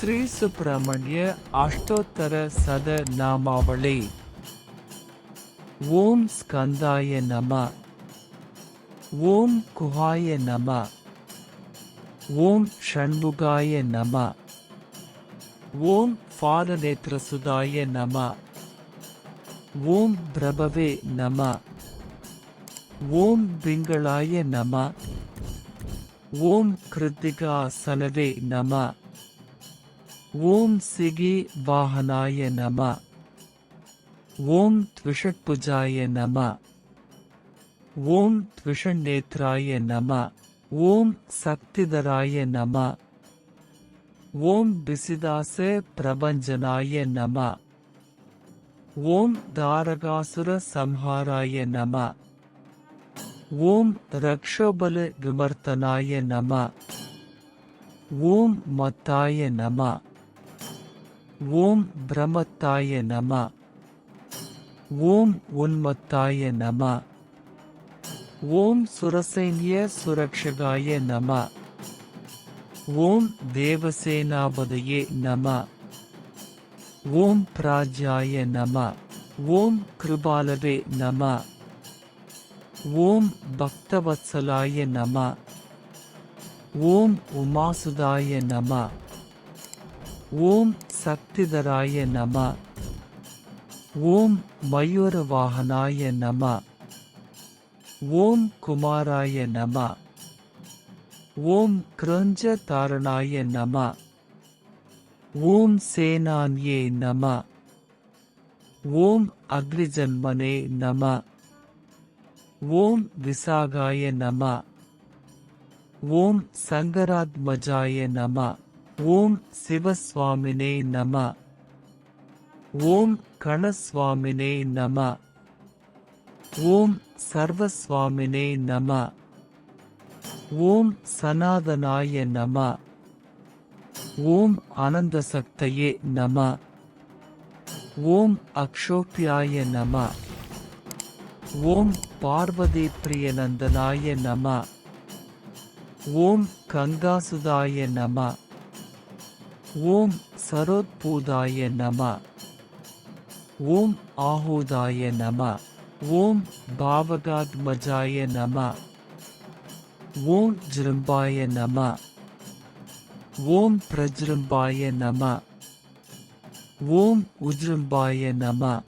ಶ್ರೀ ಸುಬ್ರಹ್ಮಣ್ಯ ಅಷ್ಟೋತ್ತರ ಸದ ನಾಮಾವಳಿ ಓಂ ಸ್ಕಂದಾಯ ನಮ ಓಂ ಕುಹಾಯ ನಮ ಓಂ ಷಣ್ಮುಗಾಯ ನಮ ಓಂ ಫಾಲನೇತ್ರಸುದಾಯ ನಮ ಓಂ ಪ್ರಭವೇ ನಮ ಓಂ ಪಿಂಗಳಾಯ ನಮ ಓಂ ಕೃತಿಕಾಸನವೇ ನಮ ஓம் சிகி வாகனாய நம. ஓம் த்விஷட்புஜாய நம. ஓம் த்விஷநேத்ராய நம. ஓம் சக்திதராய நம. ஓம் பிசிதாச பிரபஞ்சனாய நம. ஓம் தாரகாசுர சம்ஹாராய நம. ஓம் ரக்ஷோபல விமர்த்தனாய நம. ஓம் மத்தாய நம. ஓம் பிரமத்தாய நம. ஓம் உன்மத்தாய நம. ஓம் சுரசைன்ய சுரக்ஷகாய நம. ஓம் தேவசேனாபதையே நம. ஓம் பிராஜாய நம. ஓம் கிருபாலவே நம. ஓம் பக்தவத்சலாய நம. ஓம் உமாசுதாய நம. ஓம் சக்திதராய நம. ஓம் மயூர வாகனாய நம. ஓம் குமாராய நம. ஓம் கிரஞ்ச தாரணாய நம. ஓம் சேனான்யே நம. ஓம் அக்ரிஜன்மனே நம. ஓம் விசாகாய நம. ஓம் சங்கராத்மஜாய நம. ஓம் சிவசுவாமினே நம. ஓம் கணசுவாமினே நம. ஓம் சர்வசுவாமினே நம. ஓம் சனாதனாய நம. ஓம் ஆனந்த சக்தையே நம. ஓம் அக்ஷோபியாய நம. ஓம் பார்வதி பிரியநந்தனாய நம. ஓம் கங்காசுதாய நம. ஓம் சரோத்பூதாய நம. ஓம் ஆஹூதாய நம. ஓம் பாவகாத்மஜாய நம. ஓம் ஜிரும்பாய நம. ஓம் பிரஜிரும்பாய நம. ஓம் உஜிரும்பாய நம.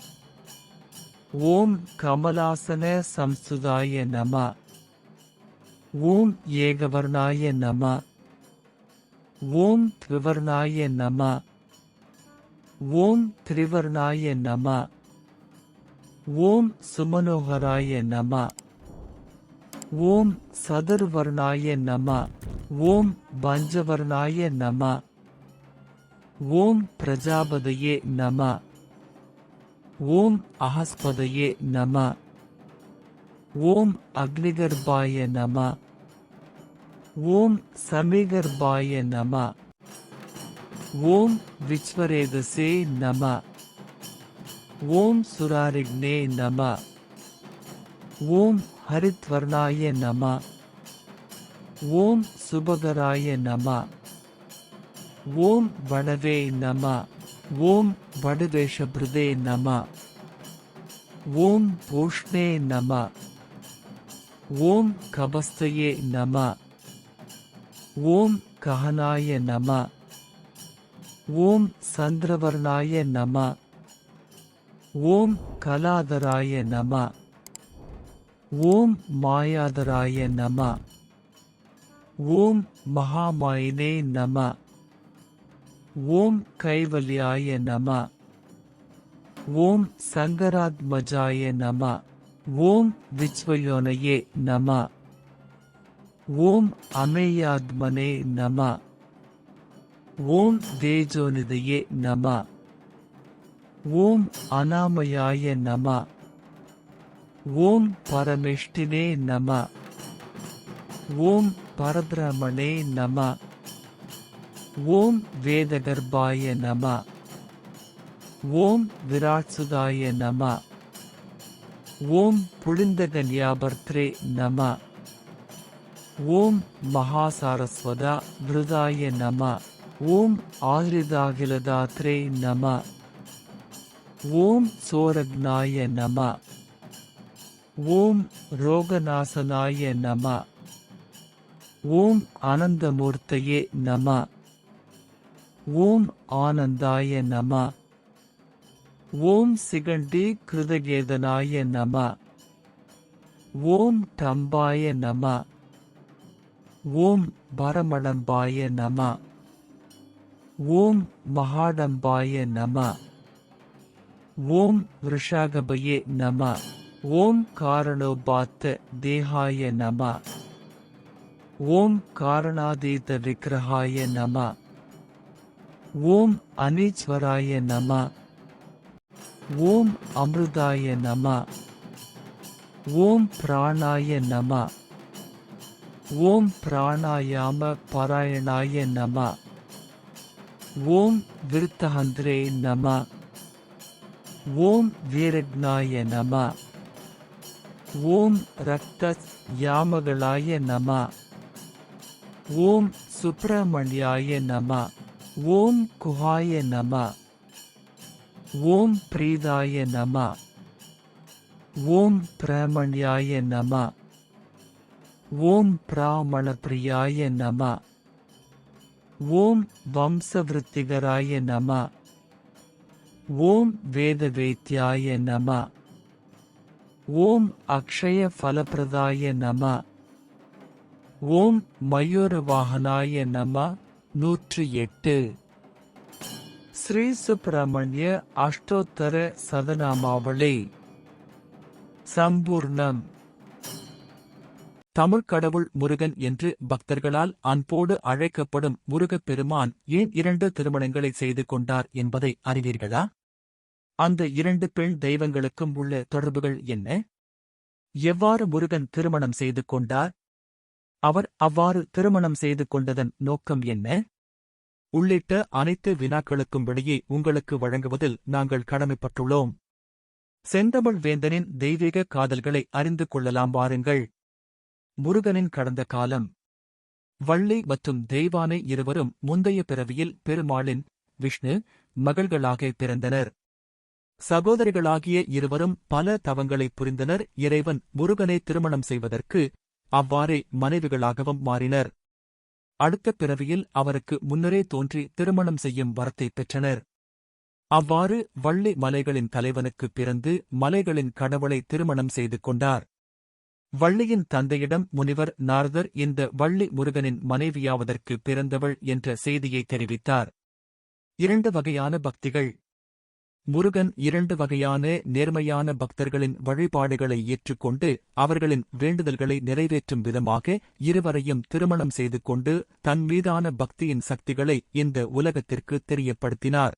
ஓம் கமலாசன சம்சுதாய நம. ஓம் ஏகவர்ணாய நம. वोम त्रिवर्णाय नम वोम त्रिवर्णाय नम ओम सुमनोहराय नम ओम सदर्वर्णाय नम ओम बंजवर्णाय नम ओम प्रजापद नम ओम अहस्पद नम ओम अग्निगर्भाय नमः ஓம் சமீகர்பாய நம. ஓம் விஸ்வரேதசே நம. ஓம் சுராரிக்னே நம. ஓம் ஹரித்வர்ணாய நம. ஓம் சுபகராய நம. ஓம் வனவே நம. ஓம் வடதேசபிரதே நம. ஓம் பூஷ்ணே நம. ஓம் கபஸ்தயே நம. ஓம் கஹனாய நம. ஓம் சந்திரவர்ணாய நம. ஓம் கலாதராய நம. ஓம் மாயாதராய நம. ஓம் மகாமாயினே நம. ஓம் கைவல்யாய நம. ஓம் சங்கராத்மஜாய நம. ஓம் விச்வயோனையே நம. ஓம் அமேயாத்மனே நம. ஓம் தேஜோனிதையே நம. ஓம் அனாமயாய நம. ஓம் பரமெஷ்டினே நம. ஓம் பரபிரமணே நம. ஓம் வேதகர்பாய நம. ஓம் விராட்சுதாய நம. ஓம் புளிந்தகன்யாபர்த்ரே நம. ஓம் மகாசாரஸ்வதா விருதாய நம. ஓம் ஆதிரிதாகிலதாத்ரே நம. ஓம் சோரக்னாய நம. ஓம் ரோகநாசனாய நம. ஓம் ஆனந்தமூர்த்தையே நம. ஓம் ஆனந்தாய நம. ஓம் சிகண்டி கிருதகேதனாய நம. ஓம் டம்பாய நம. ஓம் பரமடம்பாய நம. ஓம் மகாடம்பாய நம. ஓம் ரிஷாகபயே நம. ஓம் காரணோபாத்த தேகாய நம. ஓம் காரணாதீத விக்கிரகாய நம. ஓம் அனீஸ்வராய நம. ஓம் அமிர்தாய நம. ஓம் பிராணாய நம. ஓம் பிராணாயாம பாராயணாய நம. ஓம் விருத்தஹந்திரே நம. ஓம் வீரக்னாய நம. ஓம் ரத்த யாமகளாய நம. ஓம் சுப்பிரமணியாய நம. ஓம் குஹாய நம. ஓம் பிரீதாய நம. ஓம் பிரமண்யாய நம. ஓம் பிராமணப்பிரியாய நம. ஓம் வம்சவிருத்திகராய நம. ஓம் வேதவேத்தியாய நம. ஓம் அக்ஷய ஃபலப்பிரதாய நம. ஓம் மயூரவாகனாய நம நூற்று எட்டு ஸ்ரீ சுப்பிரமணிய அஷ்டோத்தர சதநாமாவளி. சம்பூர்ணம். தமிழ் கடவுள் முருகன் என்று பக்தர்களால் அன்போடு அழைக்கப்படும் முருகப் பெருமான் ஏன் இரண்டு திருமணங்களை செய்து கொண்டார் என்பதை அறிவீர்களா? அந்த இரண்டு பெண் தெய்வங்களுக்கும் உள்ள தொடர்புகள் என்ன? எவ்வாறு முருகன் திருமணம் செய்து கொண்டார்? அவர் அவ்வாறு திருமணம் செய்து கொண்டதன் நோக்கம் என்ன? உள்ளிட்ட அனைத்து வினாக்களுக்கும் வெளியே உங்களுக்கு வழங்குவதில் நாங்கள் கடமைப்பட்டுள்ளோம். செந்தமிழ் வேந்தனின் தெய்வீக காதல்களை அறிந்து கொள்ளலாம் வாருங்கள். முருகனின் கடந்த காலம். வள்ளி மற்றும் தெய்வானை இருவரும் முந்தைய பிறவியில் பெருமாளின் விஷ்ணு மகள்களாக பிறந்தனர். சகோதரிகளாகிய இருவரும் பல தவங்களை புரிந்தனர். இறைவன் முருகனை திருமணம் செய்வதற்கு அவ்வாறே மனைவிகளாகவும் மாறினர். அடுத்த பிறவியில் அவருக்கு முன்னரே தோன்றி திருமணம் செய்யும் வரத்தை பெற்றனர். அவ்வாறு வள்ளி மலைகளின் தலைவனுக்கு பிறந்து மலைகளின் கடவுளை திருமணம் செய்து கொண்டார். வள்ளியின் தந்தையிடம் முனிவர் நாரதர் இந்த வள்ளி முருகனின் மனைவியாவதற்கு பிறந்தவள் என்ற செய்தியை தெரிவித்தார். இரண்டு வகையான பக்திகள். முருகன் இரண்டு வகையான நேர்மையான பக்தர்களின் வழிபாடுகளை ஏற்றுக்கொண்டு அவர்களின் வேண்டுதல்களை நிறைவேற்றும் விதமாக இருவரையும் திருமணம் செய்து கொண்டு தன் மீதான பக்தியின் சக்திகளை இந்த உலகத்திற்கு தெரியப்படுத்தினார்.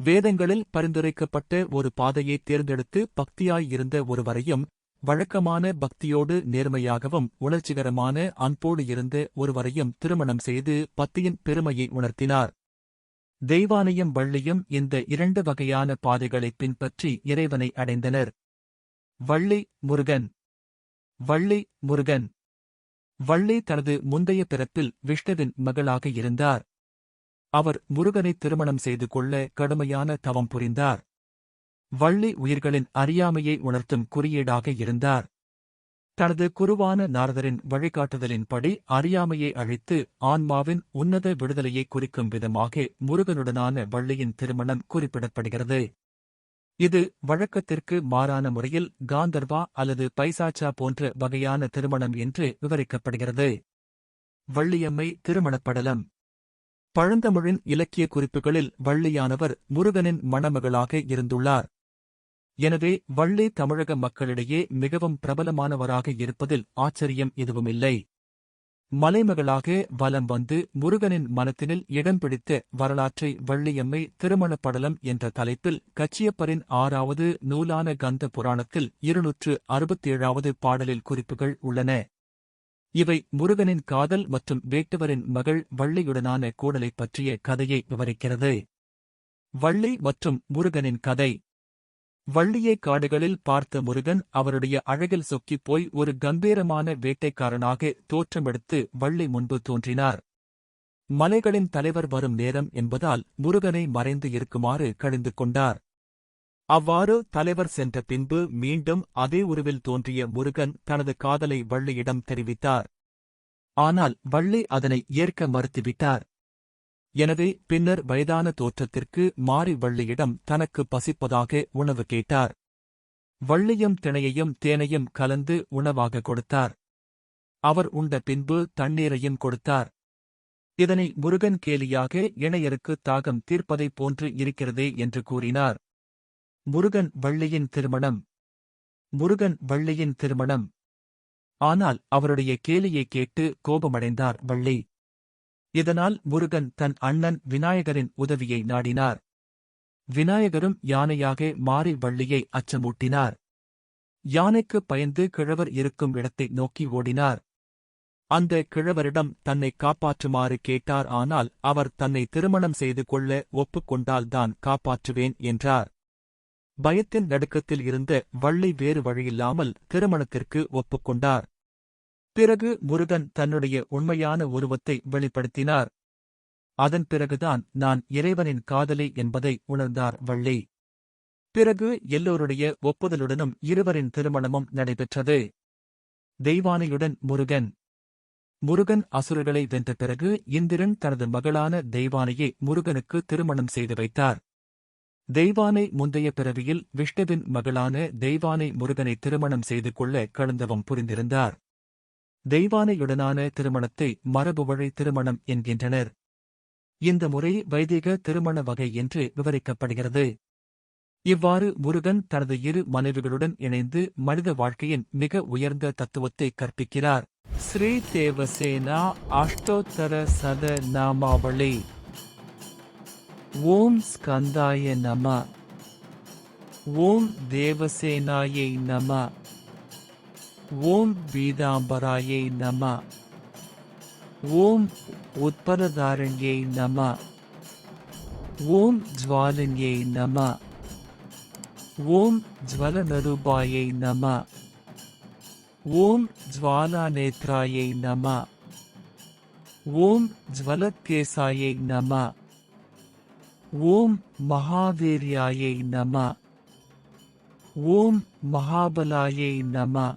வேதங்களில் பரிந்துரைக்கப்பட்ட ஒரு பாதையை தேர்ந்தெடுத்து பக்தியாய் இருந்த ஒருவரையும் வழக்கமான பக்தியோடு நேர்மையாகவும் உணர்ச்சிகரமான அன்போடு இருந்த ஒருவரையும் திருமணம் செய்து பத்தியின் பெருமையை உணர்த்தினார். தெய்வானையும் வள்ளியும் இந்த இரண்டு வகையான பாதைகளை பின்பற்றி இறைவனை அடைந்தனர். வள்ளி முருகன். வள்ளி முருகன். வள்ளி தனது முந்தைய பிறப்பில் விஷ்ணுவின் மகளாக இருந்தார். அவர் முருகனை திருமணம் செய்து கொள்ள கடுமையான தவம் புரிந்தார். வள்ளி உயிர்களின் அறியாமையை உணர்த்தும் குறியீடாக இருந்தார். தனது குருவான நாரதரின் வழிகாட்டுதலின்படி அறியாமையை அழித்து ஆன்மாவின் உன்னத விடுதலையை குறிக்கும் விதமாக முருகனுடனான வள்ளியின் திருமணம் குறிப்பிடப்படுகிறது. இது வழக்கத்திற்கு மாறான முறையில் காந்தர்வா அல்லது பைசாச்சா போன்ற வகையான திருமணம் என்று விவரிக்கப்படுகிறது. வள்ளியம்மை திருமணப்படலம். பழந்தமிழின் இலக்கிய குறிப்புகளில் வள்ளியானவர் முருகனின் மணமகளாக இருந்துள்ளார். எனவே வள்ளி தமிழக மக்களிடையே மிகவும் பிரபலமானவராக இருப்பதில் ஆச்சரியம் எதுவுமில்லை. மலைமகளாக வலம் வந்து முருகனின் மனத்தினில் இடம் பிடித்த வரலாற்றை வள்ளியம்மை திருமணப்படலம் என்ற தலைப்பில் கச்சியப்பரின் ஆறாவது நூலான கந்த புராணத்தில் இருநூற்று அறுபத்தேழாவது பாடலில் குறிப்புகள் உள்ளன. இவை முருகனின் காதல் மற்றும் வேட்டுவரின் மகள் வள்ளியுடனான கூடலைப் பற்றிய கதையை விவரிக்கிறது. வள்ளி மற்றும் முருகனின் கதை வள்ளியை காடுகளில் பார்த்த முருகன் அவருடைய அழகில் சொக்கிப் போய் ஒரு கம்பீரமான வேட்டைக்காரனாக தோற்றமெடுத்து வள்ளி முன்பு தோன்றினார். மலைகளின் தலைவர் வரும் நேரம் என்பதால் முருகனை மறைந்து இருக்குமாறு கழிந்து கொண்டார். அவ்வாறு தலைவர் சென்ற பின்பு மீண்டும் அதே உருவில் தோன்றிய முருகன் தனது காதலை வள்ளியிடம் தெரிவித்தார். ஆனால் வள்ளி அதனை ஏற்க மறுத்துவிட்டார். எனவே பின்னர் வயதான தோற்றத்திற்கு மாறி வள்ளியிடம் தனக்கு பசிப்பதாக உணவு கேட்டார். வள்ளியும் திணையையும் தேனையும் கலந்து உணவாக கொடுத்தார். அவர் உண்ட பின்பு தண்ணீரையும் கொடுத்தார். இதனை முருகன் கேலியாக இணையருக்கு தாகம் தீர்ப்பதைப் போன்று இருக்கிறதே என்று கூறினார். முருகன் வள்ளியின் திருமணம். முருகன் வள்ளியின் திருமணம். ஆனால் அவருடைய கேலியை கேட்டு கோபமடைந்தார் வள்ளி. இதனால் முருகன் தன் அண்ணன் விநாயகரின் உதவியை நாடினார். விநாயகரும் யானையாக மாறி வள்ளியை அச்சமூட்டினார். யானைக்கு பயந்து கிழவர் இருக்கும் இடத்தை நோக்கி ஓடினார். அந்த கிழவரிடம் தன்னை காப்பாற்றுமாறு கேட்டார் ஆனால் அவர் தன்னை திருமணம் செய்து கொள்ள ஒப்புக்கொண்டால்தான் காப்பாற்றுவேன் என்றார். பயத்தின் நடுக்கத்தில் இருந்த வள்ளி வேறு வழியில்லாமல் திருமணத்திற்கு ஒப்புக்கொண்டார் பிறகு முருகன் தன்னுடைய உண்மையான உருவத்தை வெளிப்படுத்தினார். அதன் பிறகுதான் நான் இறைவனின் காதலி என்பதை உணர்ந்தார் வள்ளி. பிறகு எல்லோருடைய ஒப்புதலுடனும் இருவரின் திருமணமும் நடைபெற்றது. தெய்வானையுடன் முருகன். முருகன் அசுரர்களை வென்ற பிறகு இந்திரன் தனது மகளான தெய்வானையை முருகனுக்கு திருமணம் செய்து வைத்தார். தெய்வானை முந்தைய பிறவியில் விஷ்ணுவின் மகளான தெய்வானை முருகனை திருமணம் செய்து கொள்ள கலந்தவம் புரிந்திருந்தார். தெய்வானையுடனான திருமணத்தை மரபுவழி திருமணம் என்கின்றனர். இந்த முறை வைதிக திருமண வகை என்று விவரிக்கப்படுகிறது. இவ்வாறு முருகன் தனது இரு மனைவிகளுடன் இணைந்து மனித வாழ்க்கையின் மிக உயர்ந்த தத்துவத்தை கற்பிக்கிறார். ஸ்ரீ தேவசேனா அஷ்டோத்தர சத நாமாவளி. ஓம் ஸ்கந்தாய நம. ஓம் தேவசேனாயை நம. ஓம் பீதாம்பராயை நம. ஓம் உத்பரதாரண்யை நம. ஓம் ஜ்வாலன்யை நம. ஓம் ஜ்வலனரூபாயை நம. ஓம் ஜ்வாலாநேத்ராயை நம. ஓம் ஜ்வலத்கேசாயை நம. ஓம் மகாவீரியாயை நம. ஓம் மகாபலாயை நம.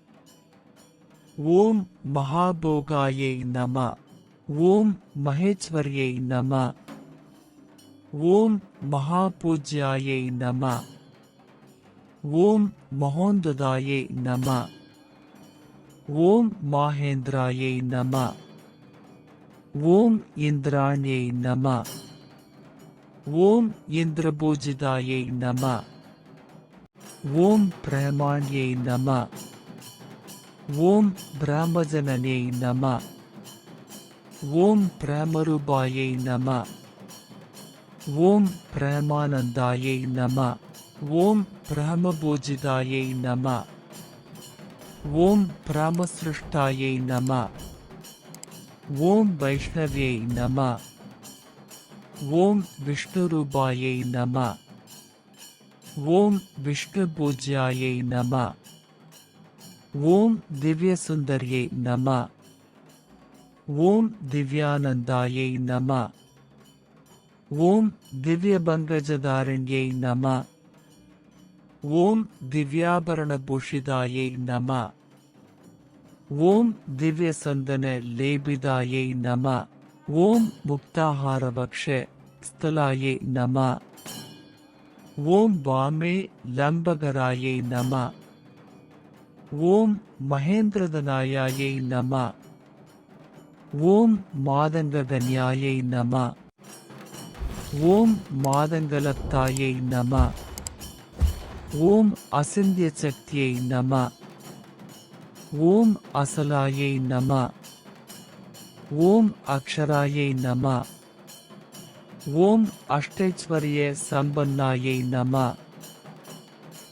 ஓம் மகாபோகாயை நம ஓம் மகேஸ்வர்யை நம ஓம் மகாபூஜ்யாயை நம ஓம் மகோந்ததாயை நம ஓம் மாஹேந்திராயை நம ஓம் இந்திராணியை நம ஓம் இந்திரபூஜிதாயை நம ஓம் பிரமாண்யை நம ஓம் பிரம்மஜனனே நம ஓம் பிரமரூபாயை நம ஓம் பிரமானந்தாயை நம ஓம் பிரமபூஜிதாயை நம ஓம் பிரமசிருஷ்டாயை நம ஓம் வைஷ்ணவியை நம ஓம் விஷ்ணுரூபாயை நம ஓம் விஷ்ணுபூஜ்யாயை நம ஓம் திவ்ய சுந்தரியை நம. ஓம் திவ்யானந்தாயை நம. ஓம் திவ்ய பங்கஜதாரண்யை நம. ஓம் திவ்யாபரண பூஷிதாயை நம. ஓம் திவ்ய சந்தன லேபிதாயை நம. ஓம் முக்தாஹாரபக்ஷ ஸ்தலாயை நம. ஓம் வாமே லம்பகராயை நம. ஓம் மகேந்திரதனாயை நம. ஓம் மாதங்கதன்யாயை நம. ஓம் மாதங்கலத்தாயை நம. ஓம் அசிந்திய சக்தியை நம. ஓம் அசலாயை நம. ஓம் அக்ஷராயை நம. ஓம் அஷ்டைஸ்வரிய சம்பன்னாயை நம.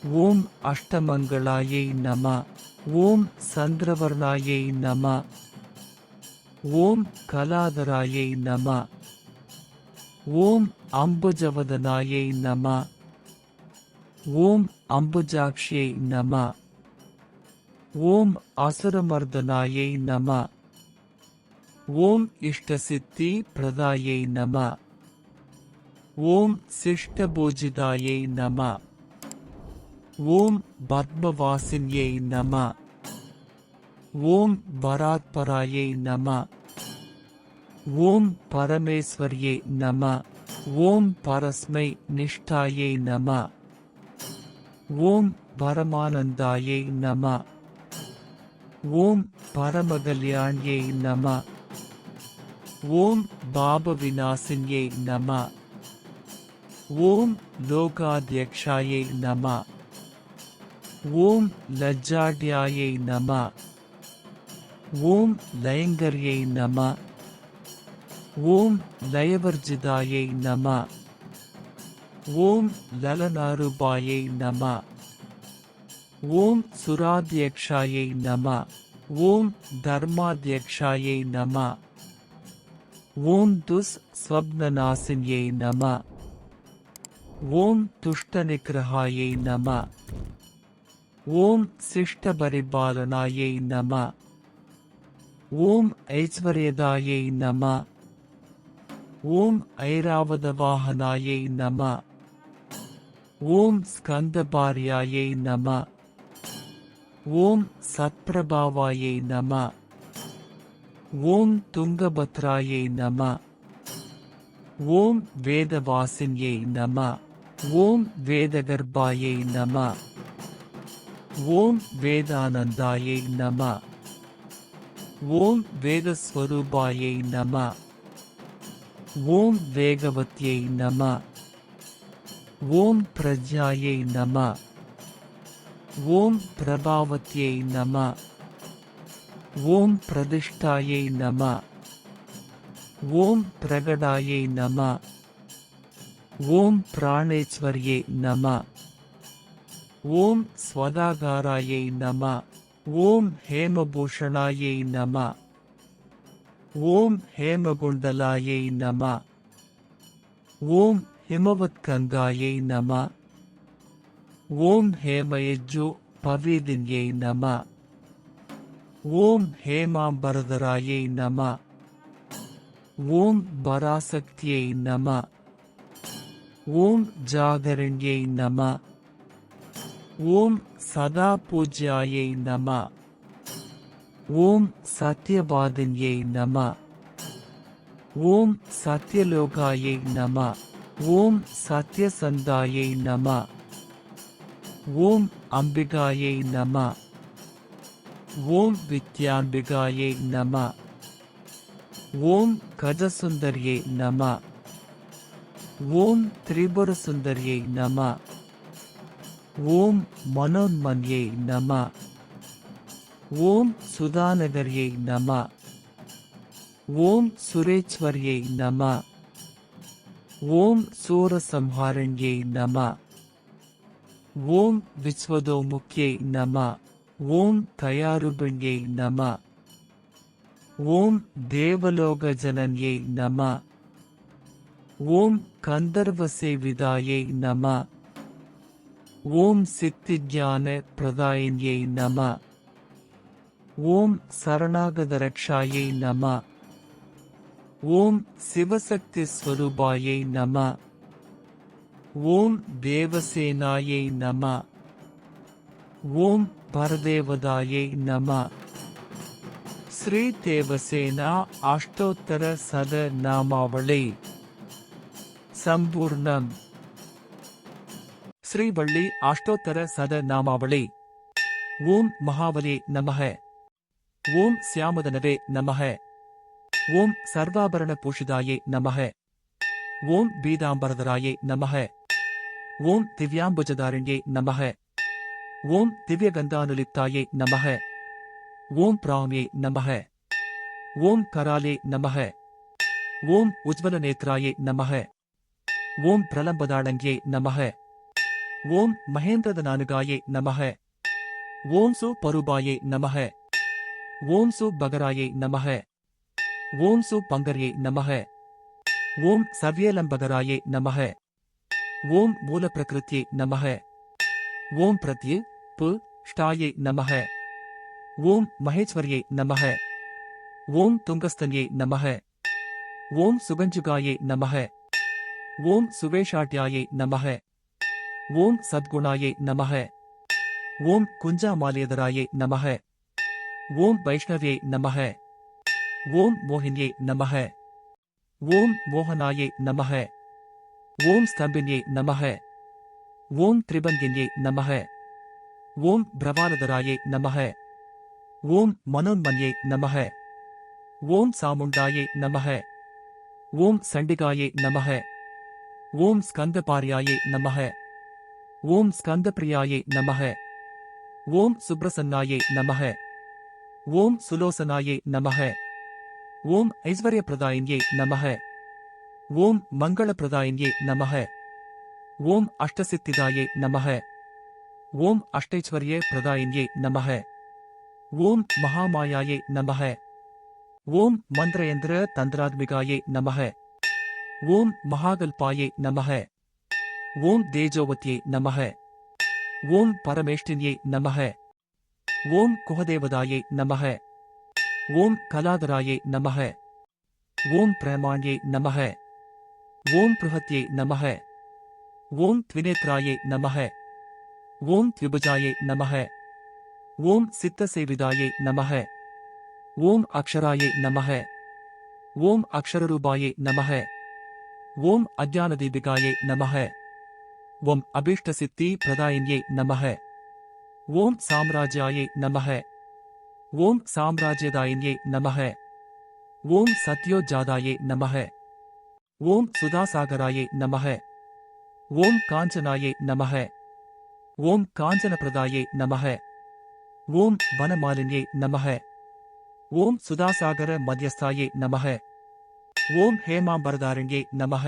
ஓம் அஷ்டமங்களாயை நம ஓம் சந்திரவர்ணாயை நம ஓம் கலாதராயை நம ஓம் அம்புஜவதனாயை நம ஓம் அம்புஜாக்ஷியை நம ஓம் அசுரமர்தனாயை நம ஓம் இஷ்டசித்தி பிரதாயை நம ஓம் சிஷ்டபூஜிதாயை நம. ஓம் பத்மவாசின்யை நம. ஓம் பராத்பராயை நம. ஓம் பரமேஸ்வரியை நம. ஓம் பரஸ்மை நிஷ்டாயை நம. ஓம் பரமானந்தாயை நம. ஓம் பரமகல்யாண்யை நம. ஓம் பாபவிநாசின்யை நம. ஓம் லோகாத்யக்ஷாயை நம. ஓம் லஜ்ஜாட்யாயை நம. ஓம் லயங்கர்யை நம. ஓம் லயவர்ஜிதாயை நம. ஓம் லலனாருபாயை நம. ஓம் சுராத்யக்ஷாயை நம. ஓம் தர்மாத்யக்ஷாயை நம. ஓம் துஸ் ஸ்வப்னநாசின்யை நம. ஓம் துஷ்டநிகிரகாயை நம. ஓம் சிஷ்டபரிபாலனாயை நம. ஓம் ஐஸ்வர்யதாயை நம. ஓம் ஐராவதவாகனாயை நம. ஓம் ஸ்கந்தபாரியாயை நம. ஓம் சத்பிரபாவாயை நம. ஓம் துங்கபத்ராயை நம. ஓம் வேதவாசின்யை நம. ஓம் வேதகர்பாயை நம. ஓம் வேதானந்தாயை நம. ஓம் வேதஸ்வரூபாயை நம. ஓம் வேகவத்யை நம. ஓம் பிரஜாயை நம. ஓம் பிரபாவத்யை நம. ஓம் பிரதிஷ்டாயை நம. ஓம் பிரகடாயை நம. ஓம் பிராணேஸ்வரியை நம. ஓம் ஸ்வதாகாராயை நம ஓம் ஹேமபூஷணாயை நம ஓம் ஹேமகுண்டலாயை நம ஓம் ஹிமவத்கங்காயை நம ஓம் ஹேமயஜு பவேதின்யை நம ஓம் ஹேமாம்பரதராயை நம ஓம் பராசக்தியை நம ஓம் ஜாகரண்யை நம ஓம் சதா பூஜ்யாயை நம. ஓம் சத்யபாதன்யை நம. ஓம் சத்யலோகாயை நம. ஓம் சத்யசந்தாயை நம. ஓம் அம்பிகாயை நம. ஓம் வித்யாம்பிகாயை நம. ஓம் கஜசுந்தரியை நம. ஓம் திரிபுர சுந்தரியை நம. ஓம் மனோன்மன்யை நம. ஓம் சுதாநகரியை நம. ஓம் சுரேஸ்வரியை நம. ஓம் சூரசம்ஹாரண்யை நம. ஓம் விஸ்வதோமுக்கியை நம. ஓம் தயாருபண்யை நம. ஓம் தேவலோக ஜனன்யை நம. ஓம் கந்தர்வசேவிதாயை நம. ஓம் சித்தி ஜான பிரதாயின்யை நம. ஓம் சரணாகத ரக்ஷாயை நம. ஓம் சிவசக்தி ஸ்வரூபாயை நம. ஓம் தேவசேனாயை நம. ஓம் பரதேவதாயை நம. ஸ்ரீ தேவசேனா அஷ்டோத்தர சத நாமாவளி. சம்பூர்ணம். ஸ்ரீவள்ளி அஷ்டோத்தர சத நாமாவளி. ஓம் மகாவலி நமக. ஓம் சியாமதனவே நமக. ஓம் சர்வாபரண பூஷிதாயே நமக. ஓம் பீதாம்பரதராயே நமக. ஓம் திவ்யாம்புஜதாரண்யே நமக. ஓம் திவ்யகந்தானுலிப்தாயே நமக. ஓம் பிராமே நமக. ஓம் கராலே நமக. ஓம் உஜ்வல நேத்ராயே நமக. ஓம் பிரலம்பதாளங்கே நமக. ஓம் மகேந்திரதனானுகாயே நமக ஓம் சு பருபாயே நமக ஓம் சு பகராயே நமக ஓம் சு பங்கர்யே நமக ஓம் சவ்யலம்பகராயே நமக ஓம் மூல பிரகிருத்தியே நமக ஓம் பிரத்யே பு ஷ்டாயே நமக ஓம் மகேஸ்வரியே நமக ஓம் துங்கஸ்தன்யே நமக ஓம் சுகஞ்சுகாயே நமக ஓம் சுவேஷாட்யாயே நமக ஓம் சத்குணாயே நமக ஓம் குஞ்சாமாலேதராயே நமக ஓம் வைஷ்ணவே நமக ஓம் மோகின்யே நமக ஓம் மோகனாயே நமக ஓம் ஸ்தம்பின்யே நமக ஓம் திரிபங்கின்யே நமக ஓம் பிரபாலதராயே நமக ஓம் மனோன்மன்யே நமக ஓம் சாமுண்டாயே நமக ஓம் சண்டிகாயே நமக ஓம் ஸ்கந்தபாரியாயே நமக ஓம் ஸ்கந்தப்பிரியாயே நமக. ஓம் சுப்ரசன்னாயே நமக. ஓம் சுலோசனாயே நமக. ஓம் ஐஸ்வர்ய பிரதாயின்யே நமக. ஓம் மங்கள பிரதாயின்யே நமக. ஓம் அஷ்டசித்திதாயே நமக. ஓம் அஷ்டைஸ்வர்ய பிரதாயின்யே நமக. ஓம் மகாமாயாயே நமக. ஓம் மந்திரயந்திர தந்திராத்மிகாயே நமக. ஓம் மகாகல்பாயே நமக. ஓம் தேஜோவத்யே நமக ஓம் பரமேஷ்டின்யே நமக ஓம் குஹதேவதாயே நமக ஓம் கலாதராயே நமக ஓம் பிரமாண்யே நமக ஓம் பிருஹத்யே நமக ஓம் த்வினேத்ராயே நமக ஓம் த்விபுஜாயே நமக ஓம் சித்தசேவிதாயே நமக ஓம் அக்ஷராயே நமக ஓம் அக்ஷரரூபாயே நமக ஓம் அஜானதீபிகாயே நமக ஓம் அபீஷ்டசித்தி பிரதாயின்யே நமக ஓம் சாம்ராஜ்யாயே நமக ஓம் சாம்ராஜ்யதாயின்யே நமக ஓம் சத்யோஜாதாயே நமக ஓம் சுதாசாகராயே நமக ஓம் காஞ்சனாயே நமக ஓம் காஞ்சனபிரதாயே நமக ஓம் வனமாலின்யே நமக ஓம் சுதாசாகர மத்தியஸ்தாயே நமக ஓம் ஹேமாம்பரதாரண்யே நமக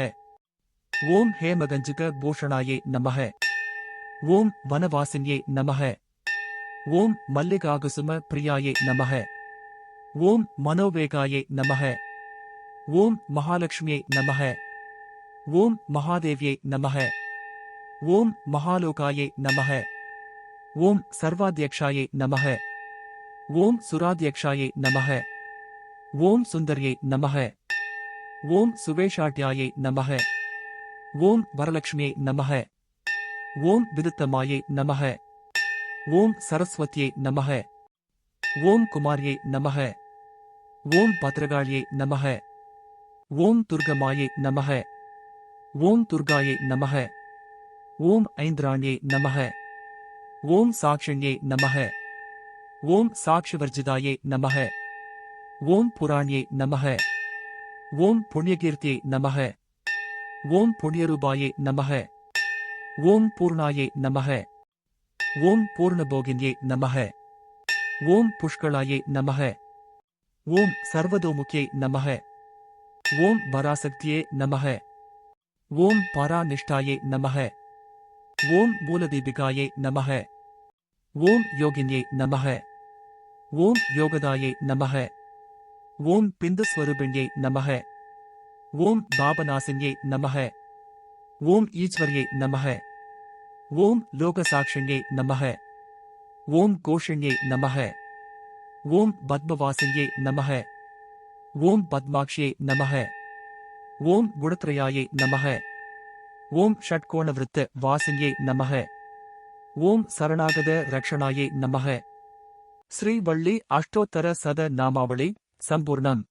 ஓம் ஹேமகஞ்சுக பூஷணாயே நமக ஓம் வனவாசின்யே நமக ஓம் மல்லிகாகுசும பிரியாயே நமக ஓம் மனோவேகாயே நமக ஓம் மகாலட்சுமியே நமக ஓம் மகாதேவியே நமக ஓம் மகாலோகாயே நமக ஓம் சர்வாத்யக்ஷாயே நமக ஓம் சுராத்யக்ஷாயே நமக ஓம் சுந்தர்யே நமக ஓம் சுவேஷாட்யாயே நமக ஓம் வரலக்ஷ்மியே நமக ஓம் விருத்தமாயே நமக ஓம் சரஸ்வதியே நமக ஓம் குமாரியே நமக ஓம் பத்ரகாளியே நமக ஓம் துர்கமாயே நமக ஓம் துர்காயே நமக ஓம் ஐந்திராணியே நமக ஓம் சாக்ஷண்யே நமக ஓம் சாக்ஷிவர்ஜிதாயே நமக ஓம் புராண்யே நமக ஓம் புண்ணியகீர்த்தியே நமக ஓம் புண்ணியரூபாயே நமக ஓம் பூர்ணாயே நமக ஓம் பூர்ணபோகின்யே நமக ஓம் புஷ்களாயே நமக ஓம் சர்வதோமுக்கியே நமக ஓம் பராசக்தியே நமக ஓம் பராநிஷ்டாயே நமக ஓம் மூலதீபிகாயே நமக ஓம் யோகின்யே நமக ஓம் யோகதாயே நமக ஓம் பிந்துஸ்வரூபிண்யே நமக ஓம் பாபநாசின்யே நமக ஓம் ஈஸ்வர்யே நமக ஓம் லோகசாட்சிண்யே நமக ஓம் கோஷண்யே நமக ஓம் பத்மவாசின்யே நமக ஓம் பத்மாக்ஷியே நமக ஓம் குணத்ரயாயே நமக ஓம் ஷட்கோணவிருத்த வாசின்யே நமக ஓம் சரணாகத ரக்ஷணாயே நமக ஸ்ரீவள்ளி அஷ்டோத்தர சத நாமாவளி சம்பூர்ணம்.